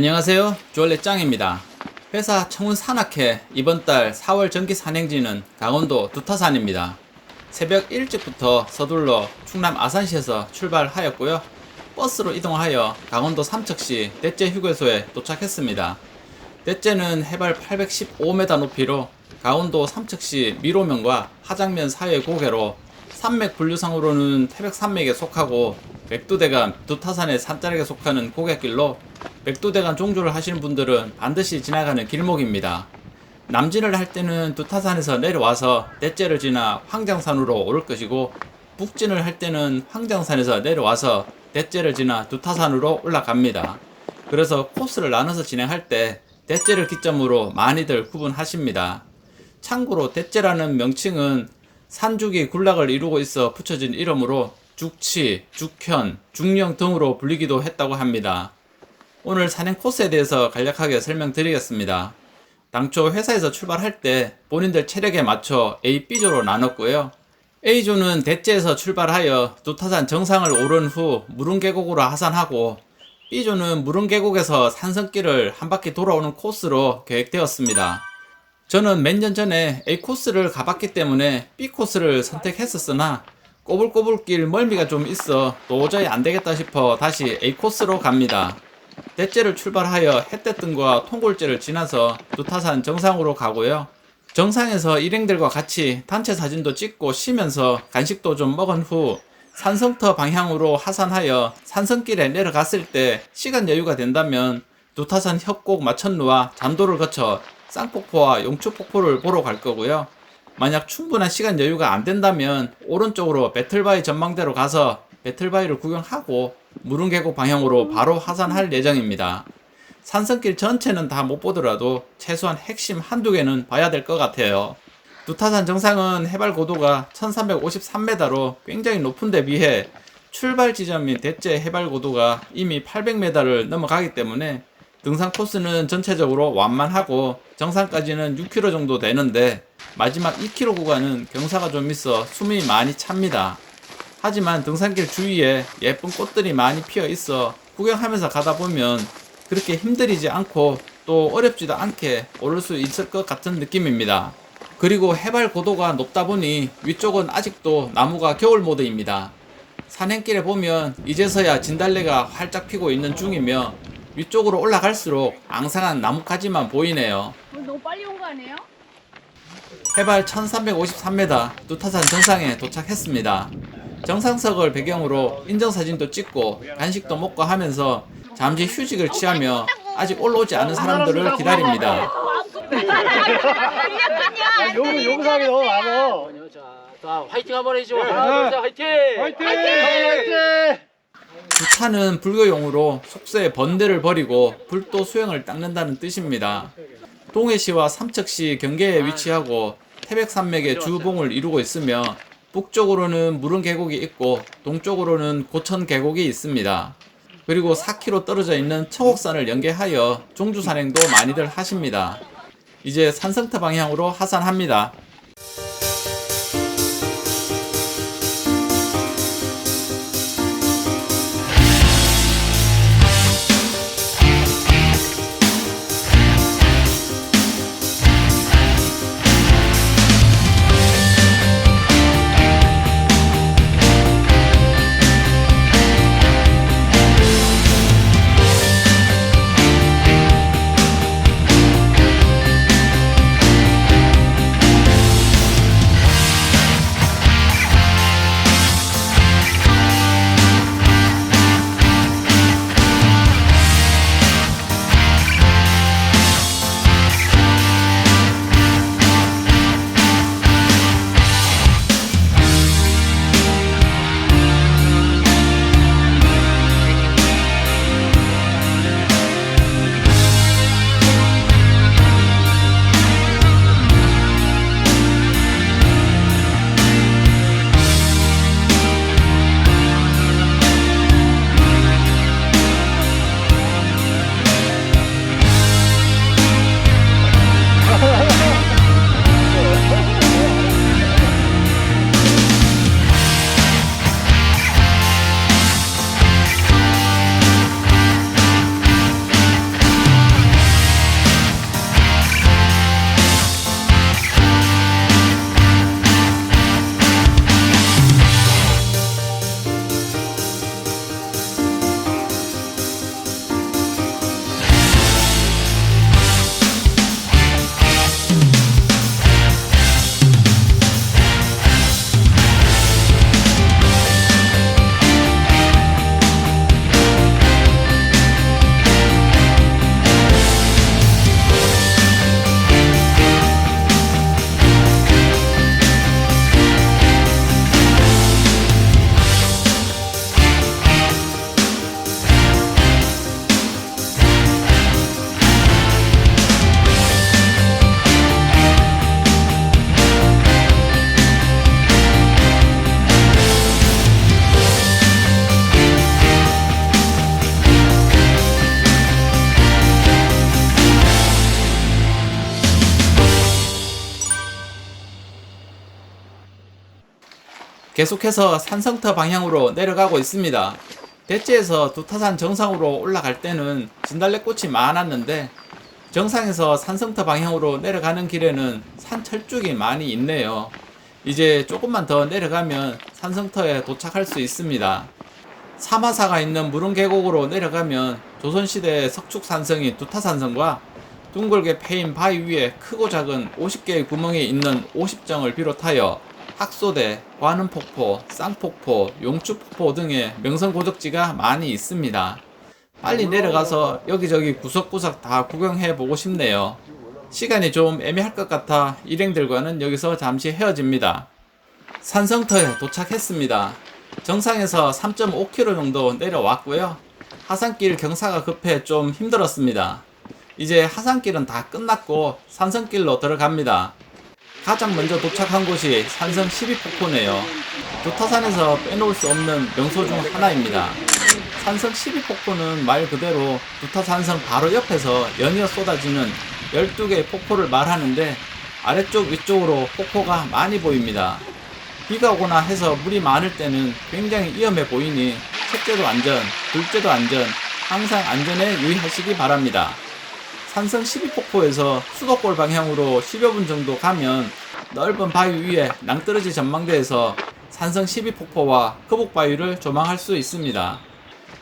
안녕하세요. 주얼레 짱입니다. 회사 청운 산악회 이번 달 4월 정기 산행지는 강원도 두타산입니다. 새벽 일찍부터 서둘러 충남 아산시에서 출발하였고요. 버스로 이동하여 강원도 삼척시 넷째 휴게소에 도착했습니다. 넷째는 해발 815m 높이로 강원도 삼척시 미로면과 하장면 사이의 고개로 산맥 분류상으로는 태백산맥에 속하고 백두대간 두타산의 산자락에 속하는 고갯길로 백두대간 종주를 하시는 분들은 반드시 지나가는 길목입니다. 남진을 할 때는 두타산에서 내려와서 넷째를 지나 황장산으로 오를 것이고 북진을 할 때는 황장산에서 내려와서 넷째를 지나 두타산으로 올라갑니다. 그래서 코스를 나눠서 진행할 때 넷째를 기점으로 많이들 구분하십니다. 참고로 넷째라는 명칭은 산죽이 군락을 이루고 있어 붙여진 이름으로 죽치, 죽현, 죽령 등으로 불리기도 했다고 합니다. 오늘 산행 코스에 대해서 간략하게 설명드리겠습니다. 당초 회사에서 출발할 때 본인들 체력에 맞춰 A, B조로 나눴고요. A조는 대째에서 출발하여 두타산 정상을 오른 후 무릉계곡으로 하산하고 B조는 무릉계곡에서 산성길을 한 바퀴 돌아오는 코스로 계획되었습니다. 저는 몇 년 전에 A 코스를 가봤기 때문에 B 코스를 선택했었으나 꼬불꼬불길 멀미가 좀 있어 도저히 안 되겠다 싶어 다시 A 코스로 갑니다. 넷째를 출발하여 햇대등과 통골제를 지나서 두타산 정상으로 가고요. 정상에서 일행들과 같이 단체 사진도 찍고 쉬면서 간식도 좀 먹은 후 산성터 방향으로 하산하여 산성길에 내려갔을 때 시간 여유가 된다면 두타산 협곡 마천루와 잠도를 거쳐 쌍폭포와 용추폭포를 보러 갈 거고요. 만약 충분한 시간 여유가 안 된다면 오른쪽으로 배틀바위 전망대로 가서 배틀바위를 구경하고 무릉계곡 방향으로 바로 하산할 예정입니다. 산성길 전체는 다 못 보더라도 최소한 핵심 한두 개는 봐야 될 것 같아요. 두타산 정상은 해발 고도가 1353m로 굉장히 높은 데 비해 출발 지점인 대째 해발 고도가 이미 800m를 넘어가기 때문에 등산 코스는 전체적으로 완만하고 정상까지는 6km 정도 되는데 마지막 2km 구간은 경사가 좀 있어 숨이 많이 찹니다. 하지만 등산길 주위에 예쁜 꽃들이 많이 피어 있어 구경하면서 가다 보면 그렇게 힘들이지 않고 또 어렵지도 않게 오를 수 있을 것 같은 느낌입니다. 그리고 해발 고도가 높다 보니 위쪽은 아직도 나무가 겨울 모드입니다. 산행길에 보면 이제서야 진달래가 활짝 피고 있는 중이며 위쪽으로 올라갈수록 앙상한 나뭇가지만 보이네요. 너무 빨리 온 거 아니에요? 해발 1353m 두타산 정상에 도착했습니다. 정상석을 배경으로 인정사진도 찍고 간식도 먹고 하면서 잠시 휴식을 취하며 아직 올라오지 않은 사람들을 기다립니다. 아, 요거 요거 사람이 너무 많어. 자, 자 화이팅 한번 해줘. 네. 하나, 둘, 셋, 화이팅! 화이팅! 화이팅! 두타는 불교용으로 속세에 번데를 버리고 불도 수행을 닦는다는 뜻입니다. 동해시와 삼척시 경계에 위치하고 태백산맥의 주봉을 이루고 있으며 북쪽으로는 무릉 계곡이 있고 동쪽으로는 고천 계곡이 있습니다. 그리고 4km 떨어져 있는 청옥산을 연계하여 종주 산행도 많이들 하십니다. 이제 산성터 방향으로 하산합니다. 계속해서 산성터 방향으로 내려가고 있습니다. 대체에서 두타산 정상으로 올라갈 때는 진달래꽃이 많았는데 정상에서 산성터 방향으로 내려가는 길에는 산철쭉이 많이 있네요. 이제 조금만 더 내려가면 산성터에 도착할 수 있습니다. 사마사가 있는 무릉 계곡으로 내려가면 조선시대 석축산성인 두타산성과 둥글게 패인 바위 위에 크고 작은 50개의 구멍이 있는 50정을 비롯하여 학소대, 관음폭포, 쌍폭포, 용추폭포 등의 명성 고적지가 많이 있습니다. 빨리 내려가서 여기저기 구석구석 다 구경해 보고 싶네요. 시간이 좀 애매할 것 같아 일행들과는 여기서 잠시 헤어집니다. 산성터에 도착했습니다. 정상에서 3.5km 정도 내려왔고요. 하산길 경사가 급해 좀 힘들었습니다. 이제 하산길은 다 끝났고 산성길로 들어갑니다. 가장 먼저 도착한 곳이 산성 12폭포네요. 두타산에서 빼놓을 수 없는 명소 중 하나입니다. 산성 12폭포는 말 그대로 두타산성 바로 옆에서 연이어 쏟아지는 12개의 폭포를 말하는데 아래쪽 위쪽으로 폭포가 많이 보입니다. 비가 오거나 해서 물이 많을 때는 굉장히 위험해 보이니 첫째도 안전, 둘째도 안전, 항상 안전에 유의하시기 바랍니다. 산성 12폭포에서 수도골 방향으로 10여 분 정도 가면 넓은 바위 위에 낭떠러지 전망대에서 산성 12폭포와 거북바위를 조망할 수 있습니다.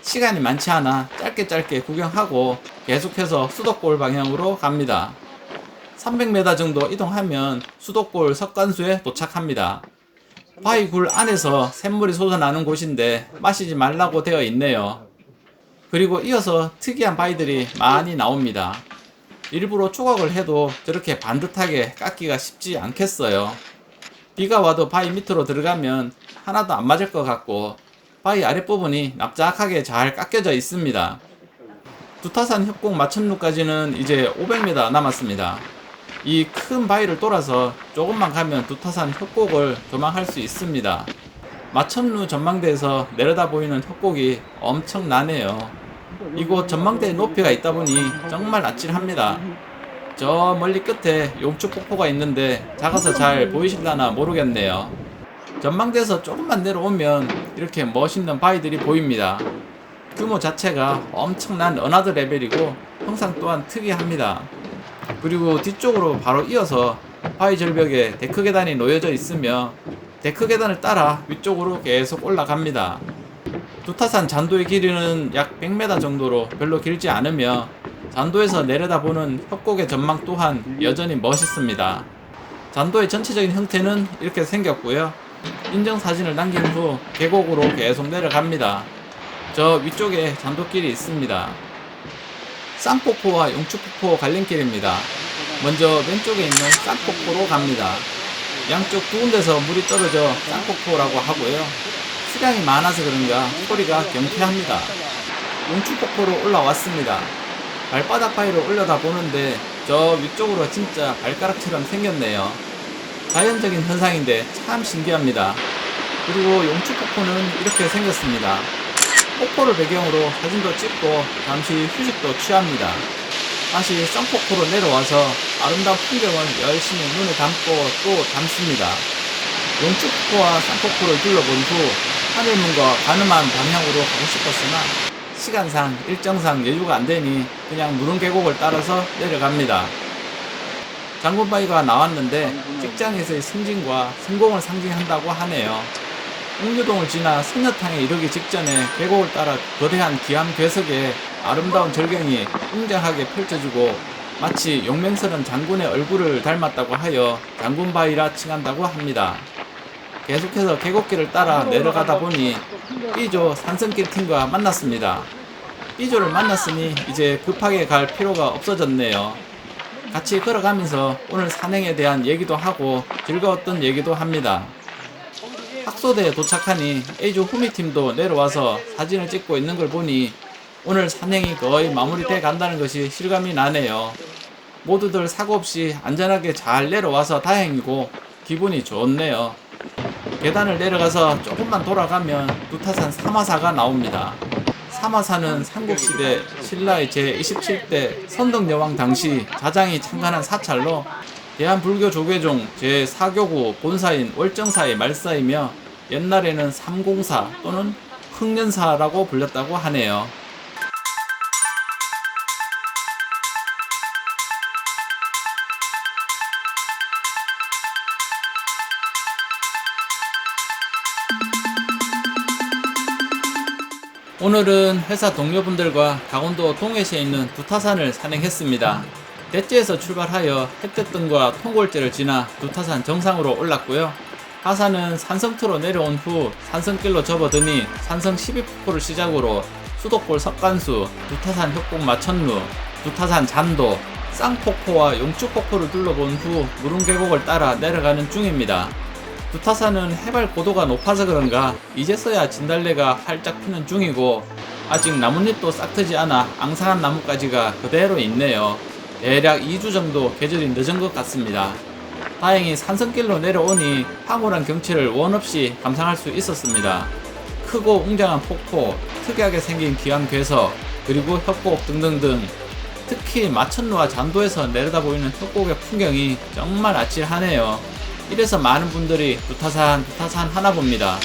시간이 많지 않아 짧게 짧게 구경하고 계속해서 수도골 방향으로 갑니다. 300m 정도 이동하면 수도골 석관수에 도착합니다. 바위 굴 안에서 샘물이 솟아나는 곳인데 마시지 말라고 되어 있네요. 그리고 이어서 특이한 바위들이 많이 나옵니다. 일부러 조각을 해도 저렇게 반듯하게 깎기가 쉽지 않겠어요. 비가 와도 바위 밑으로 들어가면 하나도 안 맞을 것 같고 바위 아랫부분이 납작하게 잘 깎여져 있습니다. 두타산 협곡 마천루까지는 이제 500m 남았습니다. 이 큰 바위를 돌아서 조금만 가면 두타산 협곡을 조망할 수 있습니다. 마천루 전망대에서 내려다 보이는 협곡이 엄청나네요. 이곳 전망대의 높이가 있다 보니 정말 아찔합니다. 저 멀리 끝에 용축 폭포가 있는데 작아서 잘 보이실라나 모르겠네요. 전망대에서 조금만 내려오면 이렇게 멋있는 바위들이 보입니다. 규모 자체가 엄청난 어나드 레벨이고 형상 또한 특이합니다. 그리고 뒤쪽으로 바로 이어서 바위 절벽에 데크 계단이 놓여져 있으며 데크 계단을 따라 위쪽으로 계속 올라갑니다. 두타산 잔도의 길이는 약 100m 정도로 별로 길지 않으며 잔도에서 내려다보는 협곡의 전망 또한 여전히 멋있습니다. 잔도의 전체적인 형태는 이렇게 생겼고요. 인증사진을 남긴 후 계곡으로 계속 내려갑니다. 저 위쪽에 잔도길이 있습니다. 쌍폭포와 용축폭포 갈림길입니다. 먼저 왼쪽에 있는 쌍폭포로 갑니다. 양쪽 두 군데서 물이 떨어져 쌍폭포라고 하고요. 수량이 많아서 그런가 소리가 경쾌합니다. 용축폭포로 올라왔습니다. 발바닥 바위로 올려다 보는데 저 위쪽으로 진짜 발가락처럼 생겼네요. 자연적인 현상인데 참 신기합니다. 그리고 용축폭포는 이렇게 생겼습니다. 폭포를 배경으로 사진도 찍고 잠시 휴식도 취합니다. 다시 쌍폭포로 내려와서 아름다운 풍경을 열심히 눈에 담고 또 담습니다. 용축폭포와 쌍폭포를 둘러본 후 하늘문과 가늠한 방향으로 가고 싶었으나 시간상 일정상 여유가 안 되니 그냥 무릉 계곡을 따라서 내려갑니다. 장군바위가 나왔는데 직장에서의 승진과 성공을 상징한다고 하네요. 웅유동을 지나 선녀탕에 이르기 직전에 계곡을 따라 거대한 기암 괴석에 아름다운 절경이 웅장하게 펼쳐지고 마치 용맹스런 장군의 얼굴을 닮았다고 하여 장군바위라 칭한다고 합니다. 계속해서 계곡길을 따라 내려가다 보니 삐조 산성길 팀과 만났습니다. 삐조를 만났으니 이제 급하게 갈 필요가 없어졌네요. 같이 걸어가면서 오늘 산행에 대한 얘기도 하고 즐거웠던 얘기도 합니다. 학소대에 도착하니 A조 후미팀도 내려와서 사진을 찍고 있는 걸 보니 오늘 산행이 거의 마무리돼 간다는 것이 실감이 나네요. 모두들 사고 없이 안전하게 잘 내려와서 다행이고 기분이 좋네요. 계단을 내려가서 조금만 돌아가면 두타산 사마사가 나옵니다. 사마사는 삼국시대 신라의 제27대 선덕여왕 당시 자장이 창간한 사찰로 대한불교 조계종 제4교구 본사인 월정사의 말사이며 옛날에는 삼공사 또는 흑년사라고 불렸다고 하네요. 오늘은 회사 동료분들과 강원도 동해시에 있는 두타산을 산행했습니다. 대지에서 출발하여 햇볕등과 통골제를 지나 두타산 정상으로 올랐고요. 하산은 산성투로 내려온 후 산성길로 접어드니 산성 12폭포를 시작으로 수도골 석간수, 두타산 협곡 마천루, 두타산 잔도, 쌍폭포와 용축폭포를 둘러본 후 무릉계곡을 따라 내려가는 중입니다. 두타산은 해발 고도가 높아서 그런가 이제서야 진달래가 활짝 피는 중이고 아직 나뭇잎도 싹트지 않아 앙상한 나뭇가지가 그대로 있네요. 대략 2주 정도 계절이 늦은 것 같습니다. 다행히 산성길로 내려오니 황홀한 경치를 원 없이 감상할 수 있었습니다. 크고 웅장한 폭포, 특이하게 생긴 기암 괴석, 그리고 협곡 등등등 특히 마천루와 잔도에서 내려다 보이는 협곡의 풍경이 정말 아찔하네요. 이래서 많은 분들이 두타산, 두타산 하나 봅니다.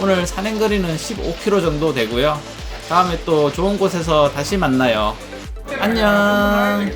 오늘 산행거리는 15km 정도 되고요. 다음에 또 좋은 곳에서 다시 만나요. 안녕!